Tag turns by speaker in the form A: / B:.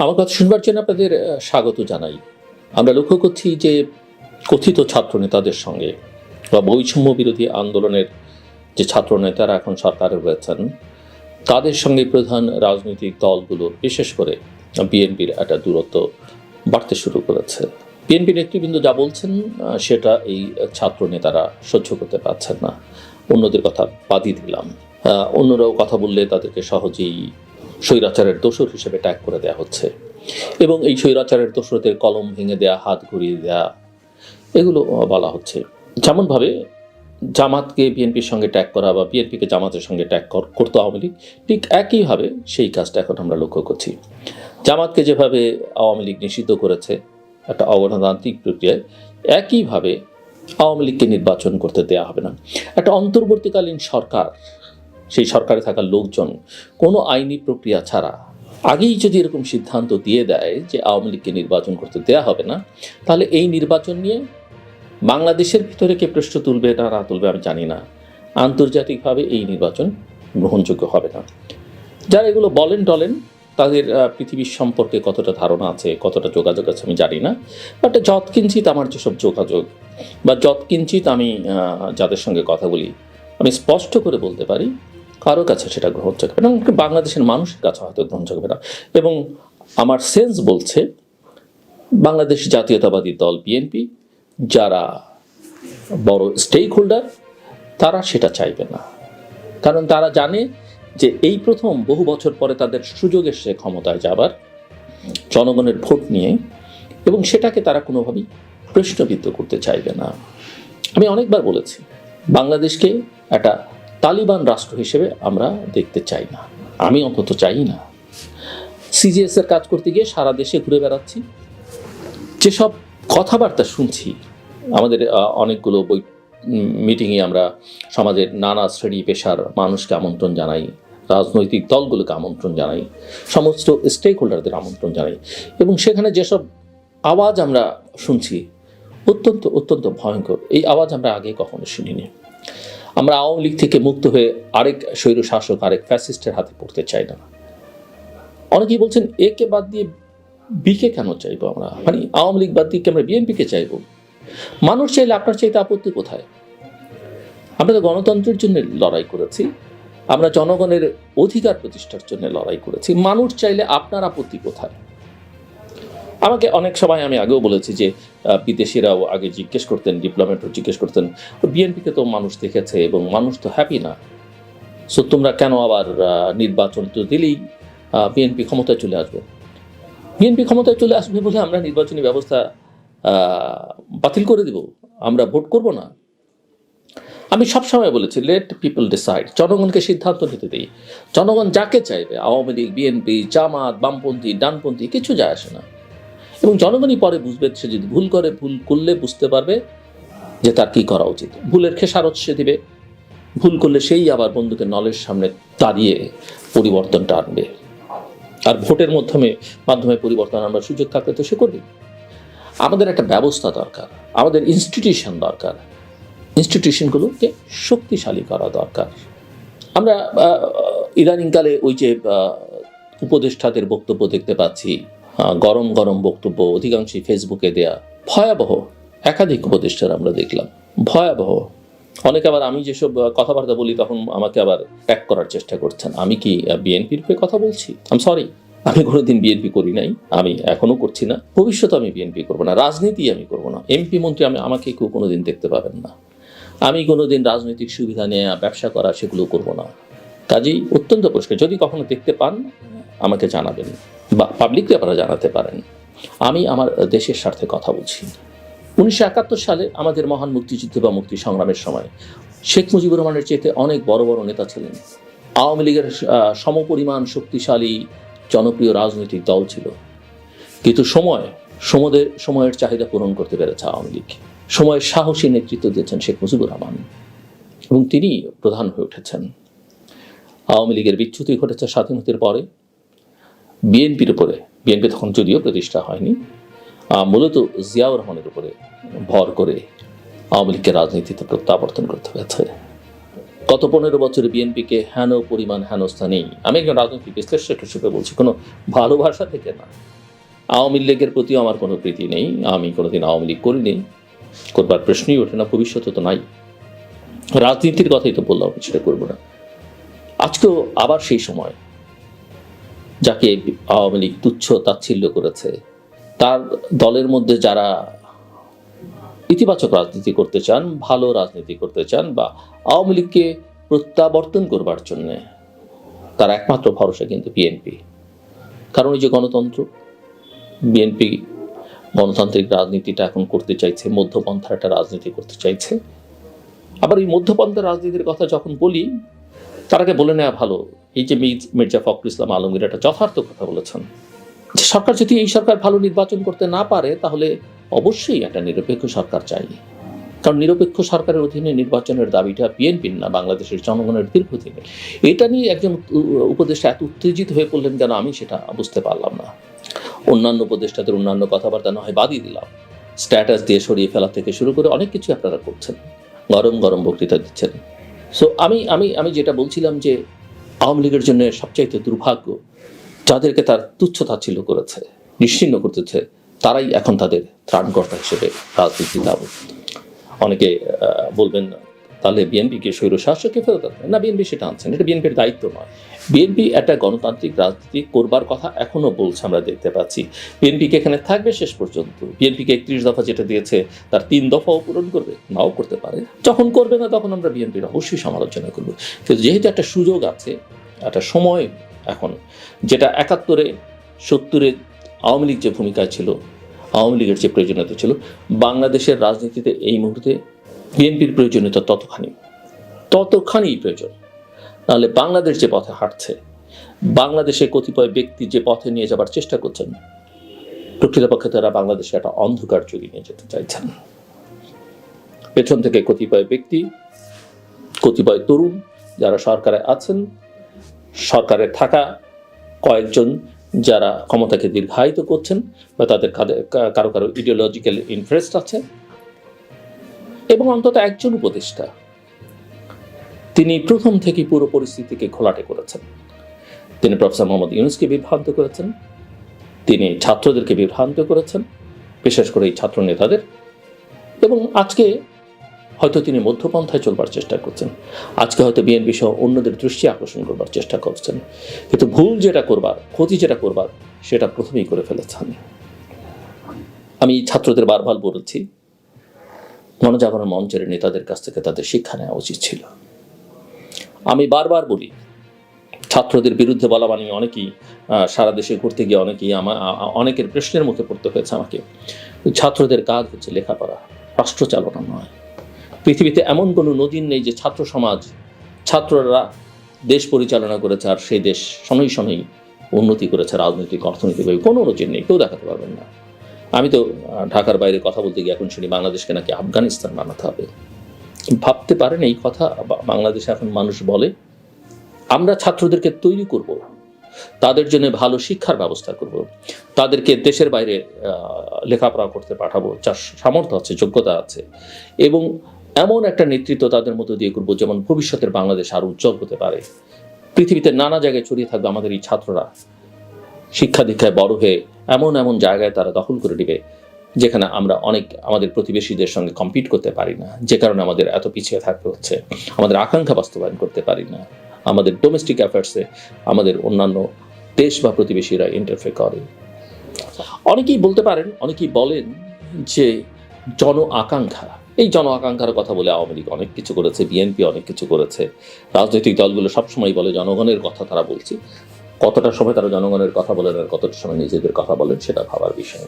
A: আমার কথা শুনবার জন্য আপনাদের স্বাগত জানাই। আমরা লক্ষ্য করছি যে কথিত ছাত্র নেতাদের সঙ্গে বা বৈষম্য বিরোধী আন্দোলনের যে ছাত্র নেতারা এখন সরকারে রয়েছেন, তাদের সঙ্গে প্রধান রাজনৈতিক দলগুলো, বিশেষ করে বিএনপির একটা দূরত্ব বাড়তে শুরু করেছে। বিএনপি নেতৃবৃন্দ যা বলছেন সেটা এই ছাত্র নেতারা সহ্য করতে পারছেন না। অন্যদের কথা বাদই দিলাম। অন্যরাও কথা বললে তাদেরকে সহজেই স্বৈরাচারের দোষর হিসেবে ট্যাগ করে দেওয়া হচ্ছে। এবং এই স্বৈরাচারের দোষরদের কলম ভেঙে দেয়া, হাত ঘুরিয়ে দেয়া, এগুলো বলা হচ্ছে। যেমনভাবে জামাতকে বিএনপির সঙ্গে ট্যাগ করা বা বিএনপিকে জামাতের সঙ্গে ট্যাগ কর- করতো আওয়ামী লীগ, ঠিক একইভাবে সেই কাজটা এখন আমরা লক্ষ্য করছি। জামাতকে যেভাবে আওয়ামী লীগ নিষিদ্ধ করেছে, একটা অগণতান্ত্রিক প্রক্রিয়ায়, একইভাবে আওয়ামী লীগকে নির্বাচন করতে দেয়া হবে না। একটা অন্তর্বর্তীকালীন সরকার সেই সরকারে থাকা লোকজন কোনো আইনি প্রক্রিয়া ছাড়া। আগেই যদি এরকম সিদ্ধান্ত দিয়ে দেয় যে আওয়ামী লীগকে নির্বাচন করতে দেয়া হবে না, তাহলে এই নির্বাচন নিয়ে বাংলাদেশের ভিতরে কে প্রশ্ন তুলবে, না না তুলবে, আমি জানি না। আন্তর্জাতিকভাবে এই নির্বাচন গ্রহণযোগ্য হবে না। যারা এগুলো বলেন, টলেন, তাদের পৃথিবীর সম্পর্কে কতটা ধারণা আছে, কতটা যোগাযোগ আছে, আমি জানি না। বাট যৎকিঞ্চিত আমার যেসব যোগাযোগ বা যৎকিঞ্চিত আমি যাদের সঙ্গে কথা বলি, আমি স্পষ্ট করে বলতে পারি কারও কাছে সেটা গ্রহণযোগ্য হবে না বাংলাদেশের মানুষের কাছে হয়তো গ্রহণযোগ্য হবে না এবং আমার সেন্স বলছে, বাংলাদেশ জাতীয়তাবাদী দল বিএনপি যারা বড় স্টেক হোল্ডার তারা সেটা চাইবে না। কারণ তারা জানে যে এই প্রথম বহু বছর পরে তাদের সুযোগ এসে ক্ষমতায় যাবার, জনগণের ভোট নিয়ে, এবং সেটাকে তারা কোনোভাবেই প্রশ্নবিদ্ধ করতে চাইবে না। আমি অনেকবার বলেছি, বাংলাদেশকে একটা তালিবান রাষ্ট্র হিসেবে আমরা দেখতে চাই না। আমি অন্তত চাই না। সিজিএস এর কাজ করতে গিয়ে সারা দেশে ঘুরে বেড়াচ্ছি। যেসব কথাবার্তা শুনছি, আমাদের অনেকগুলো বই মিটিংয়ে আমরা সমাজের নানা শ্রেণি পেশার মানুষকে আমন্ত্রণ জানাই, রাজনৈতিক দলগুলোকে আমন্ত্রণ জানাই, সমস্ত স্টেক হোল্ডারদের আমন্ত্রণ জানাই এবং সেখানে যেসব আওয়াজ আমরা শুনছি, অত্যন্ত অত্যন্ত ভয়ঙ্কর। এই আওয়াজ আমরা আগে কখনো শুনিনি। আমরা আওয়ামী লীগ থেকে মুক্ত হয়ে আরেক স্বৈর শাসক, আরেক ফ্যাসিস্টের হাতে পড়তে চাই না। অনেকেই বলছেন একে বাদ দিয়ে বিকে কেন চাইব আমরা? মানে আওয়ামী লীগ বাদ দিয়ে কি আমরা বিএনপিকে চাইব? মানুষ চাইলে আপনার চাইতে আপত্তি কোথায়? আমরা তো গণতন্ত্রের জন্য লড়াই করেছি, আমরা জনগণের অধিকার প্রতিষ্ঠার জন্য লড়াই করেছি, মানুষ চাইলে আপনার আপত্তি কোথায়? আমাকে অনেক সময় আমি আগেও বলেছি যে বিদেশিরাও আগে জিজ্ঞেস করতেন ডিপ্লোমেটও জিজ্ঞেস করতেন, তো বিএনপিকে তো মানুষ দেখেছে এবং মানুষ তো হ্যাপি না? সো তোমরা কেন আবার নির্বাচন তো দিলেই বিএনপি ক্ষমতায় চলে আসবে? বিএনপি ক্ষমতায় চলে আসবে বলে আমরা নির্বাচনী ব্যবস্থা বাতিল করে দেব। আমরা ভোট করব না। আমি সবসময় বলেছি লেট পিপল ডিসাইড জনগণকে সিদ্ধান্ত নিতে দিই। জনগণ যাকে চাইবে, আওয়ামী লীগ বিএনপি জামাত, বামপন্থী, ডানপন্থী, কিছু যায় আসে না। এবং জনগণই পরে বুঝবে সে যদি ভুল করে, ভুল করলে বুঝতে পারবে যে তার কি করা উচিত। ভুলের খেসারত সে দিবে, ভুল করলে সেই আবার বন্ধুকে নলের সামনে দাঁড়িয়ে পরিবর্তনটা আনবে। আর ভোটের মাধ্যমে মাধ্যমে পরিবর্তন আনবার সুযোগ থাকলে তো সে করবে আমাদের একটা ব্যবস্থা দরকার, আমাদের ইনস্টিটিউশন দরকার। ইনস্টিটিউশনগুলোকে শক্তিশালী করা দরকার। আমরা ইদানিংকালে ওই যে উপদেষ্টাদের বক্তব্য দেখতে পাচ্ছি গরম গরম বক্তব্য অধিকাংশই ফেসবুকে দেয়া ভয়াবহ, একাধিক উপদেষ্টার আমরা দেখলাম। ভয়াবহ। অনেকে আবার আমি যেসব কথাবার্তা বলি তখন আমাকে আবার ট্যাগ করার চেষ্টা করছেন। আমি কি বিএনপির হয়ে কথা বলছি? আম সরি আমি কোনোদিন বিএনপি করি নাই। আমি এখনও করছি না। ভবিষ্যতে আমি বিএনপি করব না। রাজনীতি আমি করব না। এমপি মন্ত্রী আমি, আমাকে কেউ কোনোদিন দেখতে পাবেন না। আমি কোনোদিন রাজনৈতিক সুবিধা নিয়ে ব্যবসা করা সেগুলো করব না। কাজেই অত্যন্ত পরিষ্কার। যদি কখনো দেখতে পান, আমাকে জানাবেন বা পাবলিককে আপনারা জানাতে পারেন। আমি আমার দেশের স্বার্থে কথা বলছি। উনিশশো একাত্তর সালে আমাদের মহান মুক্তিযুদ্ধ বা মুক্তি সংগ্রামের সময় শেখ মুজিবুর রহমানের চেয়ে অনেক বড় বড় নেতা ছিলেন। আওয়ামী লীগের সমপরিমাণ শক্তিশালী, জনপ্রিয় রাজনৈতিক দল ছিল। কিন্তু সময় সমদের সময়ের চাহিদা পূরণ করতে পেরেছে আওয়ামী লীগ। সময়ের সাহসী নেতৃত্ব দিয়েছেন শেখ মুজিবুর রহমান। এবং তিনি প্রধান হয়ে উঠেছেন। আওয়ামী লীগের বিচ্যুতি ঘটেছে স্বাধীনতার পরে। বিএনপির উপরে, বিএনপি তখন যদিও প্রতিষ্ঠা হয়নি মূলত জিয়াউর রহমানের উপরে ভর করে আওয়ামী লীগকে রাজনীতিতে প্রত্যাবর্তন করতে হয়েছে। গত পনেরো বছরে বিএনপিকে হেন পরিমাণ হেনস্থা নেই। আমি একজন রাজনৈতিক বিশ্লেষক হিসেবে বলছি, কোনো ভালোবাসা থেকে না। আওয়ামী লীগের প্রতিও আমার কোনো প্রীতি নেই, আমি কোনোদিন আওয়ামী লীগ করিনি। করবার প্রশ্নই ওঠে না, ভবিষ্যতে তো নাই। রাজনীতির কথাই তো বললাম সেটা করব না। আজকেও আবার সেই সময় যাকে আওয়ামী লীগ তুচ্ছ তাচ্ছিল্য করেছে, তার দলের মধ্যে যারা ইতিবাচক রাজনীতি করতে চান, ভালো রাজনীতি করতে চান বা আওয়ামী লীগকে প্রত্যাবর্তন করবার জন্য, তার একমাত্র ভরসা কিন্তু বিএনপি। কারণ এই যে গণতন্ত্র, বিএনপি গণতান্ত্রিক রাজনীতিটা এখন করতে চাইছে, মধ্যপন্থার একটা রাজনীতি করতে চাইছে। আবার এই মধ্যপন্থার রাজনীতির কথা যখন বলি তার আগে বলে নেওয়া ভালো। এই যে মির্জ- ফখরুল ইসলাম আলমগীর একটা যথার্থ কথা বলেছেন। যে সরকার যদি এই সরকার ভালো নির্বাচন করতে না পারে, তাহলে অবশ্যই একটা নিরপেক্ষ সরকার চাই। কারণ নিরপেক্ষ সরকারের অধীনে নির্বাচনের দাবিটা বিএনপির না, বাংলাদেশের জনগণের দীর্ঘদিনের। এটা নিয়ে একজন উপদেষ্টা এত উত্তেজিত হয়ে পড়লেন কেন আমি সেটা বুঝতে পারলাম না। অন্যান্য উপদেষ্টাদের অন্যান্য কথাবার্তা না হয় বাদই দিলাম। স্ট্যাটাস দিয়ে সরিয়ে ফেলা থেকে শুরু করে অনেক কিছু আপনারা করছেন। গরম গরম বক্তৃতা দিচ্ছেন। সো আমি আমি আমি যেটা বলছিলাম যে আওয়ামী লীগের জন্য সবচাইতে দুর্ভাগ্য, যাদেরকে তার তুচ্ছ তাচ্ছিল্য করেছে, নিশ্চিন্ন করতেছে, তারাই এখন তাদের ত্রাণকর্তা হিসেবে রাজনীতিতে দাবত অনেকে বলবেন তাহলে বিএনপিকে স্বৈর শাসককে ফেরত আনবেন না বিএনপি সেটা আনছেন এটা বিএনপির দায়িত্ব নয়। বিএনপি একটা গণতান্ত্রিক রাজনীতি করবার কথা এখনও বলছে, আমরা দেখতে পাচ্ছি। বিএনপিকে এখানে থাকবে শেষ পর্যন্ত। বিএনপিকে একত্রিশ দফা যেটা দিয়েছে, তার তিন দফাও পূরণ করবে, নাও করতে পারে। যখন করবে না, তখন আমরা বিএনপির অবশ্যই সমালোচনা করব। কিন্তু যেহেতু একটা সুযোগ আছে, একটা সময় এখন, যেটা একাত্তরে সত্তরে আওয়ামী লীগ যে ভূমিকা ছিল, আওয়ামী লীগের যে প্রয়োজনীয়তা ছিল, বাংলাদেশের রাজনীতিতে এই মুহূর্তে বিএনপির প্রয়োজনীয়তা ততখানি ততখানি প্রয়োজন। নাহলে বাংলাদেশ যে পথে হাঁটছে বাংলাদেশে কতিপয় ব্যক্তি যে পথে নিয়ে যাবার চেষ্টা করছেন, প্রকৃতপক্ষে তারা বাংলাদেশে একটা অন্ধকার যুগে নিয়ে যেতে চাইছেন। পেছন থেকে কতিপয় ব্যক্তি, কতিপয় তরুণ যারা সরকারে আছেন, সরকারে থাকা কয়েকজন যারা ক্ষমতাকে দীর্ঘায়িত করছেন বা তাদের কারও কারও ইডিওলজিক্যাল ইন্টারেস্ট আছে এবং অন্তত একজন উপদেষ্টা। তিনি প্রথম থেকে পুরো পরিস্থিতিকে ঘোলাটে করেছেন। তিনি প্রফেসর মোহাম্মদ ইউনুসকে বিভ্রান্ত করেছেন। তিনি ছাত্রদেরকে বিভ্রান্ত করেছেন, বিশেষ করে এই ছাত্র নেতাদের। এবং আজকে হয়তো তিনি মধ্যপন্থায় চলবার চেষ্টা করছেন। আজকে হয়তো বিএনপি সহ অন্যদের দৃষ্টি আকর্ষণ করবার চেষ্টা করছেন। কিন্তু ভুল যেটা করবার, ক্ষতি যেটা করবার, সেটা প্রথমেই করে ফেলেছেন। আমি ছাত্রদের বারবার বলেছি গণজাগরণ মঞ্চের নেতাদের কাছ থেকে তাদের শিক্ষা নেওয়া উচিত ছিল। আমি বারবার বলি, ছাত্রদের বিরুদ্ধে বলা মানে অনেকেই সারা দেশে ঘুরতে গিয়ে অনেকেই আমার অনেকের প্রশ্নের মুখে পড়তে হয়েছে আমাকে। ছাত্রদের কাজ হচ্ছে লেখাপড়া, রাষ্ট্র চালনা নয়। পৃথিবীতে এমন কোনো নদীর নেই যে ছাত্র সমাজ, ছাত্ররা দেশ পরিচালনা করেছে আর সেই দেশ শনৈ শনৈ উন্নতি করেছে রাজনৈতিক, অর্থনৈতিকভাবে। কোনো নজির নেই, কেউ দেখাতে পারবেন না। আমি তো ঢাকার বাইরে কথা বলতে গিয়ে এখন শুনি বাংলাদেশকে নাকি আফগানিস্তান বানাতে হবে। ভাবতে পারেন এই কথা বাংলাদেশে এখন মানুষ বলে, আমরা ছাত্রদেরকে তৈরি করব, তাদের জন্য ভালো শিক্ষার ব্যবস্থা করব, তাদেরকে দেশের বাইরে লেখাপড়া করতে পাঠাবো, যার সামর্থ্য আছে, যোগ্যতা আছে, এবং এমন একটা নেতৃত্ব তাদের মধ্যে দিয়ে করব যেমন ভবিষ্যতের বাংলাদেশ আরও উজ্জ্বল হতে পারে। পৃথিবীতে নানা জায়গায় ছড়িয়ে থাকবে আমাদের এই ছাত্ররা। শিক্ষা দীক্ষায় বড় হয়ে এমন এমন জায়গায় তারা দখল করে দিবে যেখানে আমরা অনেক আমাদের প্রতিবেশীদের সঙ্গে কম্পিট করতে পারি না, যে কারণে আমাদের এত পিছিয়ে থাকতে হচ্ছে, আমাদের আকাঙ্ক্ষা বাস্তবায়ন করতে পারি না, আমাদের ডোমেস্টিক অ্যাফেয়ার্সে আমাদের অন্যান্য দেশ বা প্রতিবেশীরা ইন্টারফেয়ার করে। অনেকেই বলতে পারেন, অনেকেই বলেন যে জন আকাঙ্ক্ষা, এই জন আকাঙ্ক্ষার কথা বলে আওয়ামী লীগ অনেক কিছু করেছে বিএনপি অনেক কিছু করেছে, রাজনৈতিক দলগুলো সবসময় বলে জনগণের কথা তারা বলছে কতটা সময় তারা জনগণের কথা বলেন আর কতটা সময় নিজেদের কথা বলেন, সেটা ভাবার বিষয়